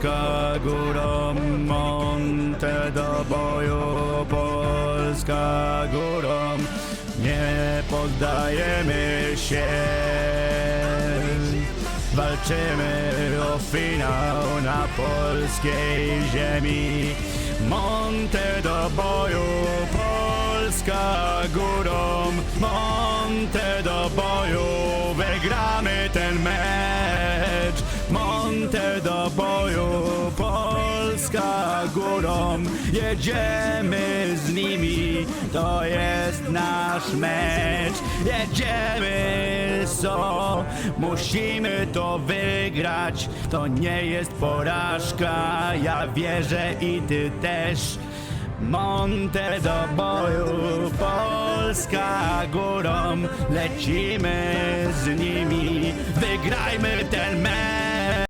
Polska górą, Monte do boju, Polska górą, nie poddajemy się. Walczymy o finał na polskiej ziemi. Monte do boju, Polska górą, Monte do boju, wygramy ten mecz. Monte do boju, Polska górą, jedziemy z nimi, to jest nasz mecz. Jedziemy so, musimy to wygrać, to nie jest porażka, ja wierzę i ty też. Monte do boju, Polska górą, lecimy z nimi, wygrajmy ten.